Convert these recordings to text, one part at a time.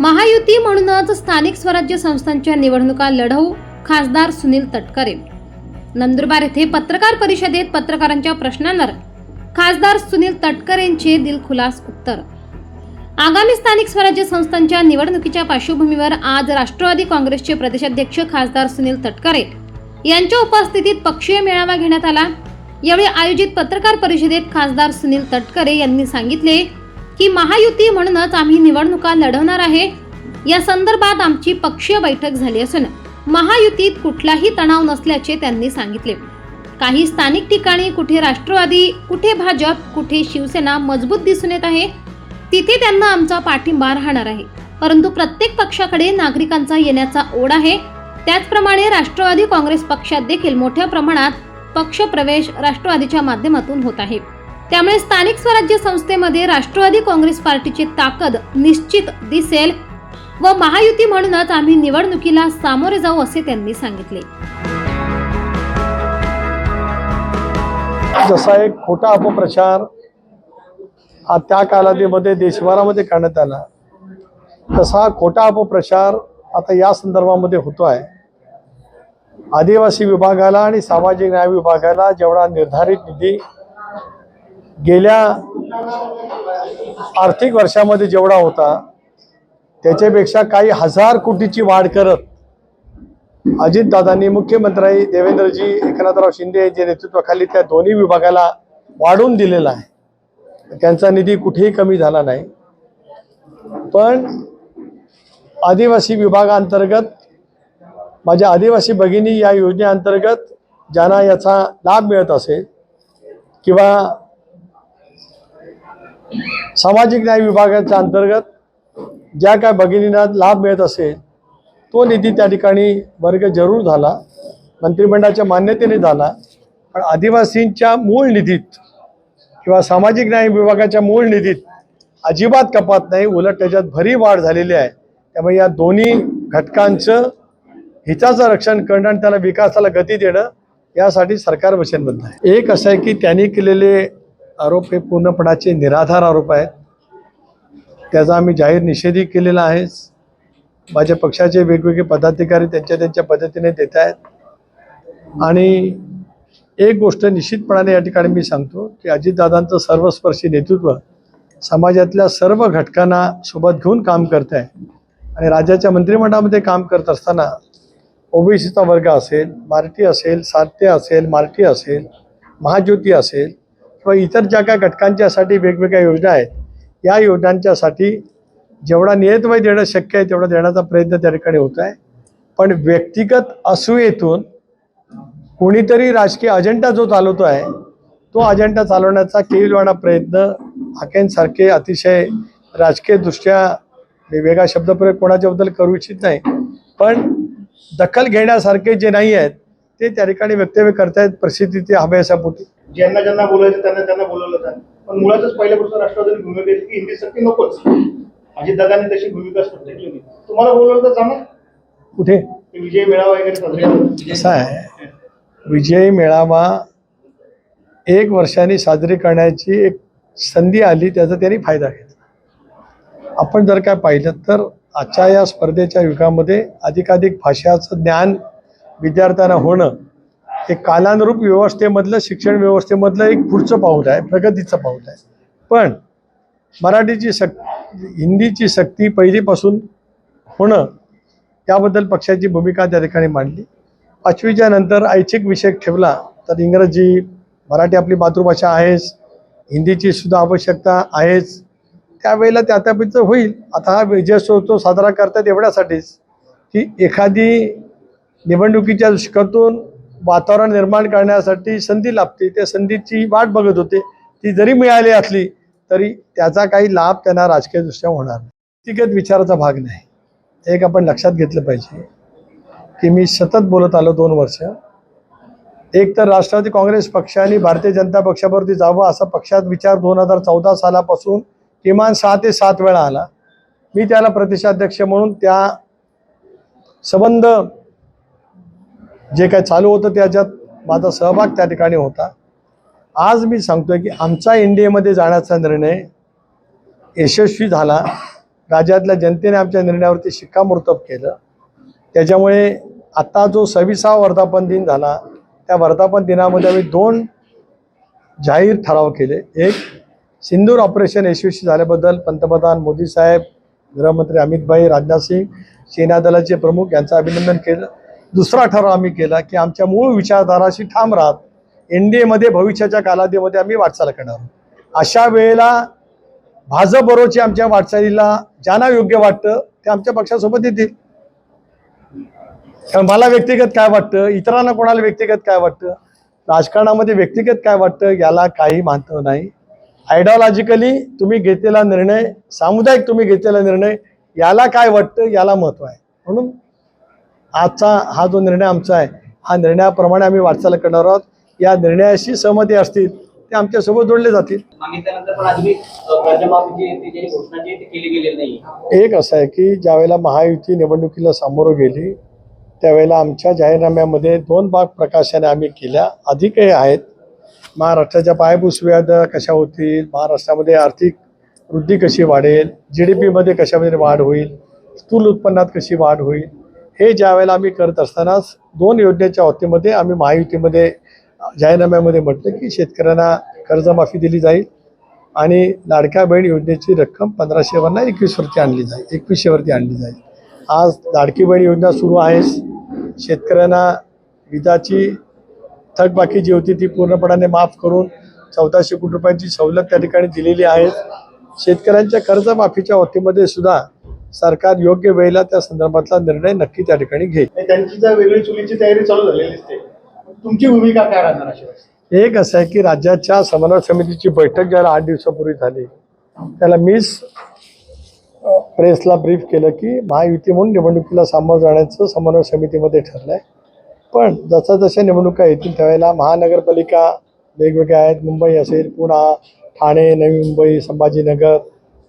महायुती म्हणूनच स्थानिक स्वराज्य संस्थांच्या निवडणुका लढवू खासदार सुनील तटकरे. नंदुरबार येथे पत्रकार परिषदेत पत्रकारांच्या प्रश्नांवर खासदार सुनील तटकरेंचे दिलखुलास उत्तर. आगामी स्थानिक स्वराज्य संस्थांच्या निवडणुकीच्या पार्श्वभूमीवर आज राष्ट्रवादी काँग्रेसचे प्रदेशाध्यक्ष खासदार सुनील तटकरे यांच्या उपस्थितीत पक्षीय मेळावा घेण्यात आला. यावेळी आयोजित पत्रकार परिषदेत खासदार सुनील तटकरे यांनी सांगितले की महायुती म्हणूनच आम्ही निवडणुका लढवणार आहे. या संदर्भात आमची पक्षीय बैठक झाली असून महायुतीत कुठलाही तणाव नसल्याचे त्यांनी सांगितले. काही स्थानिक ठिकाणी कुठे राष्ट्रवादी कुठे भाजप कुठे शिवसेना मजबूत दिसून येत आहे. तिथे त्यांना आमचा पाठिंबा राहणार आहे. परंतु प्रत्येक पक्षाकडे नागरिकांचा येण्याचा ओढ आहे. त्याचप्रमाणे राष्ट्रवादी काँग्रेस पक्षात देखील मोठ्या प्रमाणात पक्ष प्रवेश राष्ट्रवादीच्या माध्यमातून होत आहे. त्यामुळे स्थानिक स्वराज्य संस्थेमध्ये राष्ट्रवादी काँग्रेस पार्टीची ताकद निश्चित दिसेल व महायुती म्हणूनच आम्ही निवडणुकीला सामोरे जाऊ असे त्यांनी सांगितले. जसा एक खोटा अपप्रचार हा त्या कालावधीमध्ये देशभरामध्ये करण्यात आला तसा खोटा अपप्रचार आता या संदर्भामध्ये होतो आहे. आदिवासी विभागाला आणि सामाजिक न्याय विभागाला जेवढा निर्धारित निधी गेल्या आर्थिक वर्षामध्ये जेवढा होता त्याच्यापेक्षा काही हजार कोटीची वाढ करत अजितदादांनी मुख्यमंत्री देवेंद्रजी एकनाथराव शिंदे यांच्या नेतृत्वाखाली त्या दोन्ही विभागाला वाढवून दिलेला आहे. त्यांचा निधी कुठेही कमी झाला नाही. पण आदिवासी विभागाअंतर्गत माझ्या आदिवासी भगिनी या योजनेअंतर्गत ज्यांना याचा लाभ मिळत असेल किंवा सामाजिक न्याय विभागाच्या अंतर्गत ज्या काय भगिनींना लाभ मिळत असेल तो निधी त्या ठिकाणी वर्ग जरूर झाला मंत्रिमंडळाच्या मान्यतेने झाला. पण आदिवासींच्या मूळ निधीत किंवा सामाजिक न्याय विभागाच्या मूळ निधीत अजिबात कपात नाही उलट त्याच्यात भरी वाढ झालेली आहे. त्यामुळे या दोन्ही घटकांचं हिताचं रक्षण करणं आणि त्याला विकासाला गती देणं यासाठी सरकार वचनबद्ध आहे. एक असं आहे की त्यांनी केलेले आरोप हे पूर्णपणाचे निराधार आरोप आहेत. त्याचा आम्ही जाहीर निषेधही केलेला आहेच माझ्या पक्षाचे वेगवेगळे पदाधिकारी त्यांच्या त्यांच्या पद्धतीने देत आहेत. आणि एक गोष्ट निश्चितपणाने या ठिकाणी मी सांगतो की अजितदादांचं सर्वस्पर्शी नेतृत्व समाजातल्या सर्व घटकांना सोबत घेऊन काम करत आहे. आणि राज्याच्या मंत्रिमंडळामध्ये काम करत असताना ओबीसीचा वर्ग असेल मराठी असेल सात्य असेल मराठी असेल महाज्योती असेल किंवा इतर ज्या काय घटकांच्यासाठी वेगवेगळ्या योजना आहेत या योजनांच्यासाठी जेवढा नियतवय देणं शक्य आहे तेवढा देण्याचा प्रयत्न त्या ठिकाणी होत आहे पण व्यक्तिगत असूयेतून कोणीतरी राजकीय अजेंडा जो चालवतो आहे तो अजेंडा चालवण्याचा केविलवाणा प्रयत्न हाकेंसारखे अतिशय राजकीयदृष्ट्या मी वेगळा शब्दप्रयोग कोणाच्याबद्दल करू इच्छित नाही. पण दखल घेण्यासारखे जे नाही आहेत ते त्या ठिकाणी वक्तव्य करतायत प्रसिद्धीचे हव्यासापोटी ज्यांना ज्यांना बोलायचं त्यांना त्यांना बोलवलं होतं पण मुळातच पहिल्यापासून राष्ट्रवादीने भूमिका घेतली की हिंदी सक्ती नकोच. अजितदादांनी तशी भूमिका स्पष्ट केली होती तुम्हाला बोलवलं तर जाणार कुठे? विजय मेळावा वगैरे. असं आहे? विजयी मेळावा एक वर्षाने साजरी करण्याची एक संधी आली त्याचा त्यांनी फायदा घेतला. आपण जर काय पाहिलं तर आजच्या या स्पर्धेच्या युगामध्ये अधिकाधिक भाषाचं ज्ञान विद्यार्थ्यांना होणं हे कालानुरूप व्यवस्थेमधलं शिक्षण व्यवस्थेमधलं एक पुढचं पाऊल आहे प्रगतीचं पाऊल आहे. पण मराठीची शक हिंदीची सक्ती पहिलीपासून होणं त्याबद्दल पक्षाची भूमिका त्या ठिकाणी मांडली. पाचवीच्या नंतर ऐच्छिक विषय ठेवला तर इंग्रजी मराठी आपली मातृभाषा आहेच हिंदीची सुद्धा आवश्यकता आहेच. त्यावेळेला त्या त्यापैकी होईल. आता हा विजयोत्सव साजरा करतात एवढ्यासाठीच की एखादी निवडणुकीच्या दृष्टिकोनातून वातावरण निर्माण करण्यासाठी संधी लाभते. त्या संधीची वाट बघत होते. ती जरी मिळाली असली तरी त्याचा काही लाभ त्यांना राजकीयदृष्ट्या होणार व्यक्तिगत विचाराचा भाग नाही. एक आपण लक्षात घेतलं पाहिजे की मी सतत बोलत आलो दोन वर्ष. एक तर राष्ट्रवादी काँग्रेस पक्ष आणि भारतीय जनता पक्षावरती जावं असा पक्षात विचार दोन हजार चौदा सालापासून किमान सहा ते सात वेळा आला. मी त्याला प्रदेशाध्यक्ष म्हणून त्या संबंध जे काय चालू होतं त्याच्यात माझा सहभाग त्या ठिकाणी होता. आज मी सांगतोय की आमचा एन डी एमध्ये जाण्याचा निर्णय यशस्वी झाला. राज्यातल्या जनतेने आमच्या निर्णयावरती शिक्कामोर्तब केलं. त्याच्यामुळे आत्ता जो सव्वीसावा वर्धापन दिन झाला त्या वर्धापन दिनामध्ये आम्ही दोन जाहीर ठराव केले. एक सिंदूर ऑपरेशन यशस्वी झाल्याबद्दल पंतप्रधान मोदी साहेब गृहमंत्री अमित भाई राजनाथ सिंग सेना दलाचे प्रमुख यांचं अभिनंदन केलं. दुसरा ठराव आम्ही केला की आमच्या मूळ विचारधाराशी ठाम राहत एन डी एमध्ये भविष्याच्या कालावधीमध्ये आम्ही वाटचाल करणार आहोत. अशा वेळेला भाजपबरोबरची आमच्या वाटचालीला ज्यांना योग्य वाटतं ते आमच्या पक्षासोबत येतील. कारण मला व्यक्तिगत काय वाटतं इतरांना कोणाला व्यक्तिगत काय वाटतं राजकारणामध्ये व्यक्तिगत काय वाटतं याला काही महत्त्व नाही. आयडिओलॉजिकली तुम्ही घेतलेला निर्णय सामुदायिक तुम्ही घेतलेला निर्णय याला काय वाटतं याला महत्त्व आहे. म्हणून आजचा हा जो निर्णय आमचा आहे हा निर्णयाप्रमाणे आम्ही वाटचाल करणार आहोत. या निर्णयाशी सहमती असतील ते आमच्यासोबत जोडले जातील. एक असं आहे की ज्यावेळेला महायुती निवडणुकीला सामोरं गेली त्यावेळेला आमच्या जाहीरनाम्यामध्ये दोन भाग प्रकाशाने आम्ही केल्या. अधिकही आहेत महाराष्ट्राच्या पायाभूत सुविधा कशा होतील महाराष्ट्रामध्ये आर्थिक वृद्धी कशी वाढेल जी डी पीमध्ये कशामध्ये वाढ होईल स्थूल उत्पन्नात कशी वाढ होईल हे ज्या वेळेला आम्ही करत असतानाच दोन योजनेच्या बाबतीमध्ये आम्ही महायुतीमध्ये जाहीरनाम्यामध्ये म्हटलं की शेतकऱ्यांना कर्जमाफी दिली जाईल आणि लाडक्या बहीण योजनेची रक्कम पंधराशेवरनं एकवीसवरती आणली जाईल एकवीसशेवरती आणली जाईल. आज लाडकी बहीण योजना सुरू आहेस शेतकऱ्यांना विजाची थकबाकी जी होती ती पूर्णपणाने माफ करून चौदाशे कोटी रुपयांची सवलत त्या ठिकाणी दिलेली आहे. शेतकऱ्यांच्या कर्जमाफीच्या वतीमध्ये सुद्धा सरकार योग्य वेळेला त्या संदर्भातला निर्णय नक्की त्या ठिकाणी घेईल. त्यांची जर वेगळी चुलीची तयारी चालू झालेली दिसते तुमची भूमिका काय राहणार अशा एक असं आहे की राज्याच्या समन्वय समितीची बैठक ज्याला आठ दिवसापूर्वी झाली त्याला मीच प्रेसला ब्रीफ केलं की महायुती म्हणून निवडणुकीला सामोरं जाण्याचं समन्वय समितीमध्ये ठरलं आहे पण जसं जशा निवडणुका येतील त्यावेळेला महानगरपालिका वेगवेगळ्या आहेत. मुंबई असेल पुणा ठाणे नवी मुंबई संभाजीनगर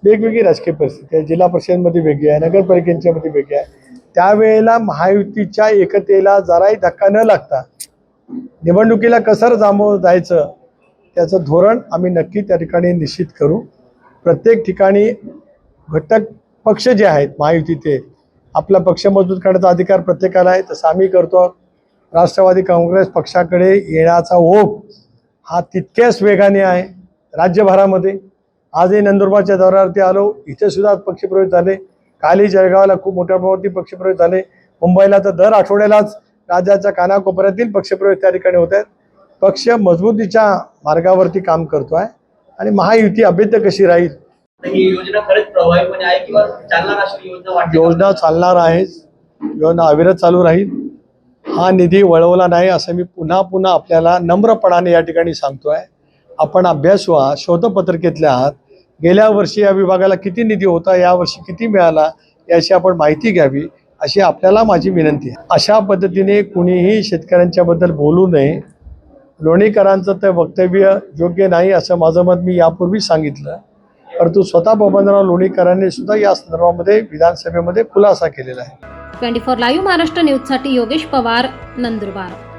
वेगवेगळी राजकीय परिस्थिती आहे. जिल्हा परिषदेमध्ये वेगळी आहे नगरपालिकेच्यामध्ये वेगळी आहे. त्यावेळेला महायुतीच्या एकतेला जराही धक्का न लागता निवडणुकीला कसं जामो जायचं त्याचं धोरण आम्ही नक्की त्या ठिकाणी निश्चित करू. प्रत्येक ठिकाणी घटक पक्ष जे आहेत महायुतीचे आपला पक्ष मजबूत करण्याचा अधिकार प्रत्येकाला आहे. तसं आम्ही करतो. राष्ट्रवादी काँग्रेस पक्षाकडे येण्याचा ओघ हा तितक्याच वेगाने आहे राज्यभरामध्ये. आजही नंदुरबारच्या दौऱ्यावरती आलो. इथे सुद्धा पक्षप्रवेश झाले. कालही जळगावला खूप मोठ्या प्रमाणावरती पक्षप्रवेश झाले. मुंबईला तर दर आठवड्यालाच राज्याच्या कानाकोपऱ्यातील पक्षप्रवेश त्या ठिकाणी होत आहेत. पक्ष मजबूतीच्या मार्गावरती काम करतो आहे आणि महायुती अभेद्य कशी राहील? ही योजना आहे चालणार योजना आहे. योजना अविरत चालू राहील. हा निधी वळवला नाही असं मी पुन्हा पुन्हा आपल्याला नम्रपणाने या ठिकाणी सांगतोय. आपण अभ्यास व्हा. शोधपत्रिकेतल्या आहात. गेल्या वर्षी या विभागाला किती निधी होता यावर्षी किती मिळाला याची आपण माहिती घ्यावी अशी आपल्याला माझी विनंती आहे. अशा पद्धतीने कुणीही शेतकऱ्यांच्याबद्दल बोलू नये. लोणीकरांचं ते वक्तव्य योग्य नाही असं माझं मत मी यापूर्वी सांगितलं. परंतु स्वतः बबनराव लोणीकरांनी सुद्धा या संदर्भामध्ये विधानसभेमध्ये खुलासा केलेला आहे. ट्वेंटी फोर लाईव्ह महाराष्ट्र न्यूजसाठी योगेश पवार नंदुरबार.